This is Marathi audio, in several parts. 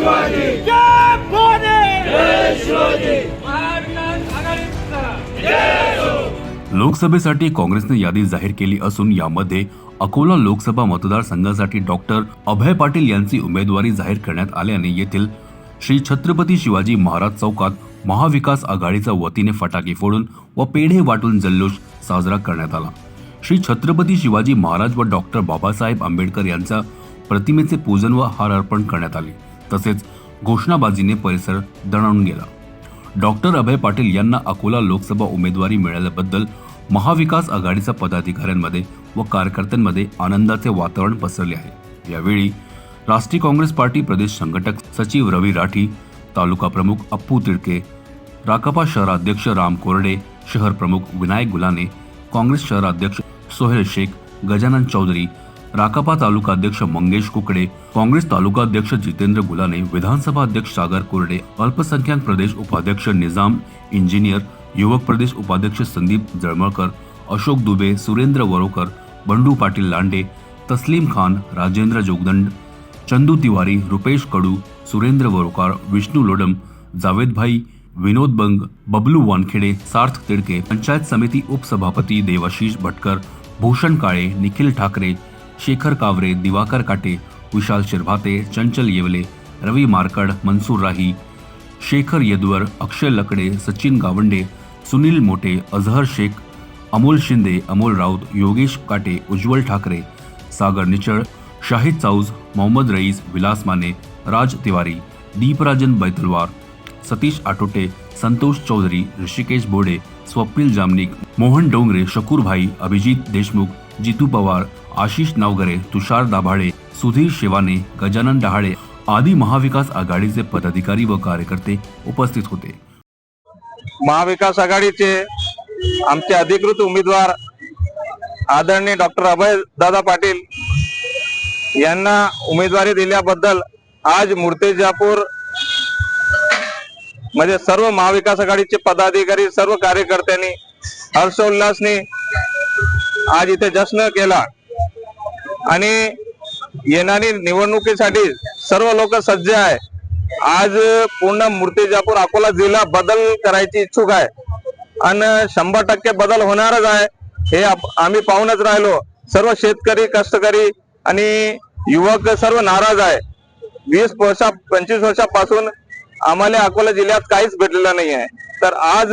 जय भवानी महाविकास आघाडीचा। लोकसभेसाठी काँग्रेसने यादी जाहीर केली असून यामध्ये अकोला लोकसभा मतदारसंघासाठी डॉक्टर अभय पाटील यांची उमेदवारी जाहीर करण्यात आल्याने येथील श्री छत्रपती शिवाजी महाराज चौकात महाविकास आघाडीच्या वतीने फटाके फोडून व पेढे वाटून जल्लोष साजरा करण्यात आला. श्री छत्रपती शिवाजी महाराज व डॉक्टर बाबासाहेब आंबेडकर यांच्या प्रतिमेचे पूजन व हार अर्पण करण्यात आले. तसेच घोषणाबाजीने परिसर दणाणून गेला. डॉक्टर अभय पाटील यांना अकोला लोकसभा उमेदवारी मिळाल्याबद्दल महाविकास आघाडीच्या पदाधिकाऱ्यांमध्ये व कार्यकर्त्यांमध्ये आनंदाचे वातावरण पसरले आहे. यावेळी राष्ट्रीय काँग्रेस पार्टी प्रदेश संघटक सचिव रवी राठी तालुका प्रमुख अप्पू तिडके राकापा शहराध्यक्ष राम कोरडे शहर प्रमुख विनायक गुलाने काँग्रेस शहराध्यक्ष सोहेल शेख गजानन चौधरी राकापा तालुकाध्यक्ष मंगेश कुकडे काँग्रेस तालुकाध्यक्ष जितेंद्र गुलाने विधानसभा अध्यक्ष सागर कोरडे अल्पसंख्याक प्रदेश उपाध्यक्ष निजाम इंजिनियर युवक प्रदेश उपाध्यक्ष संदीप जळमळकर अशोक दुबे सुरेंद्र वरोकर बंडू पाटील लांडे तस्लीम खान राजेंद्र जोगदंड चंदू तिवारी रुपेश कडू सुरेंद्र वरोकार विष्णू लोडम जावेदभाई विनोद बंग बबलू वानखेडे सार्थ तिडके पंचायत समिती उपसभापती देवाशीष भटकर भूषण काळे निखिल ठाकरे शेखर कावरे दिवाकर काटे विशाल शिरभाते चंचल येवले रवी मारकड मनसूर राही शेखर येदवर अक्षय लकडे सचिन गावंडे सुनील मोटे अझहर शेख अमोल शिंदे अमोल राऊत योगेश काटे उज्ज्वल ठाकरे सागर निचळ शाहिद चाऊज मोहम्मद रईस विलास माने राज तिवारी दीपराजन बैतलवार सतीश आटोटे संतोष चौधरी ऋषिकेश बोडे स्वप्नील जामनिक मोहन डोंगरे शकूरभाई अभिजित देशमुख जितू पवार आशिष नावगरे तुषार दाभाडे सुधीर शेवाने गजानन डहाळे आदी महाविकास आघाडीचे पदाधिकारी व कार्यकर्ते उपस्थित होते. महाविकास आघाडीचे आमचे अधिकृत उमेदवार आदरणीय डॉक्टर अभय दादा पाटील यांना उमेदवारी दिल्याबद्दल आज मुर्तेजापूर म्हणजे सर्व महाविकास आघाडीचे पदाधिकारी सर्व कार्यकर्त्यांनी हर्षोल्लासने आज इथे जश्न केला. आणि येणारी निवडणुकीसाठी सर्व लोक सज्ज आहे. आज पूर्ण मूर्तिजापूर अकोला जिल्हा बदल करायची इच्छुक आहे. आणि शंभर टक्के बदल होणारच आहे. हे आम्ही पाहूनच राहिलो. सर्व शेतकरी कष्टकरी आणि युवक सर्व नाराज आहे. वीस वर्षा पंचवीस वर्षापासून आम्हाला अकोला जिल्ह्यात काहीच भेटलेलं नाही आहे. तर आज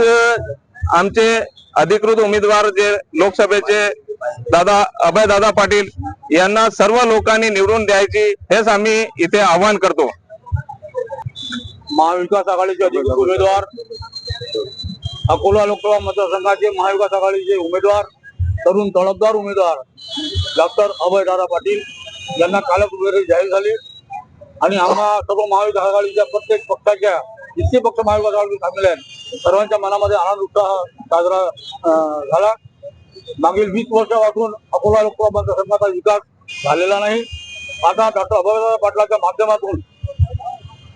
आमचे अधिकृत उमेदवार जे लोकसभेचे दादा अभय दादा पाटील यांना सर्व लोकांनी निवडून द्यायची हेच आम्ही इथे आवाहन करतो. महाविकास आघाडीचे उमेदवार अकोला लोकसभा मतदारसंघाचे महाविकास आघाडीचे उमेदवार तरुण तळपदार उमेदवार डॉक्टर अभय दादा पाटील यांना कालच उमेदवारी जाहीर झाली. आणि आम्हा सर्व महाविकास आघाडीच्या प्रत्येक पक्षाच्या जितके पक्ष महाविकास आघाडी सामील आहेत सर्वांच्या मनामध्ये आनंद उत्साह साजरा झाला. मागील वीस वर्षापासून अकोला लोकसभा मतदारसंघाचा विकास झालेला नाही. आता डॉक्टर अभयदादा पाटलाच्या माध्यमातून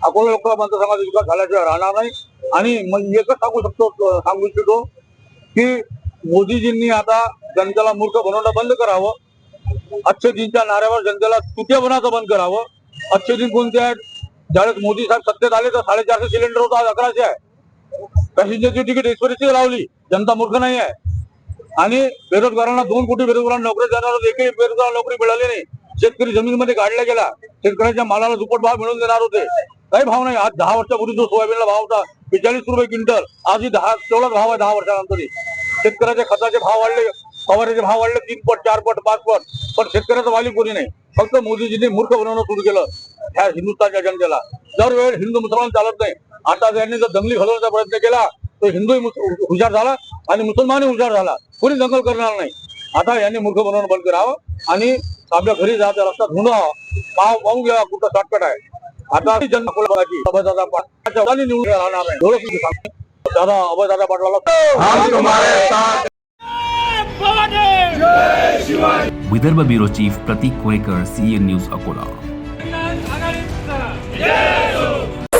अकोला लोकसभा मतदारसंघाचा विकास झाल्याशिवाय राहणार नाही. आणि मग एकच सांगू शकतो सांगू इच्छितो की मोदीजींनी आता जनतेला मूर्ख बनवणं बंद करावं. अक्षयजींच्या नाऱ्यावर जनतेला तुटे बनाचं बंद करावं. अच्छे कोणते आहेत? ज्यावेळेस मोदी साहेब सत्तेत आले तर साडेचारशे सिलेंडर होता आज अकराशे आहे. पॅसेंजरची तिकीट एक्सप्रेसची लावली जनता मूर्ख नाही आहे. आणि बेरोजगारांना दोन कोटी बेरोजगारांना नोकरी देणार एकही बेरोजगार नोकरी मिळाली नाही. शेतकरी जमिनीमध्ये काढला गेला. शेतकऱ्याच्या मालाला दुप्पट भाव मिळवून देणार होते. काही भाव नाही. आज दहा वर्षापूर्वी जो सोयाबीनला भाव होता बेचाळीस रुपये क्विंटल. आजही दहा तेवढाच भाव आहे दहा वर्षानंतर शेतकऱ्याच्या खताचे भाव वाढले. फवाऱ्याचे भाव वाढले. तीन पट चार पट पाच पट. पण शेतकऱ्याचं वाली कोणी नाही. फक्त मोदीजींनी मूर्ख बनवणं सुरू केलं. ह्या हिंदुस्थानच्या जनतेला. दरवेळ हिंदू मुसलमान चालत नाही. आता त्यांनी जर दंगली घालवण्याचा प्रयत्न केला तर हिंदूही मुस- हुशार झाला आणि मुसलमानही हुशार झाला. कोणी दंगल करणार नाही. आता यांनी मूर्ख बनवणं बंद करावं आणि आपल्या घरी जायचा रस्ता ढूंढावा पाव पाहून घ्या कुठं शॉर्टकट आहे. आता वडिलांनी निवडून राहणार नाही. दादा अभयदादा पाटलाला Vidarbha bureau chief Pratik Korekar CN news Akola.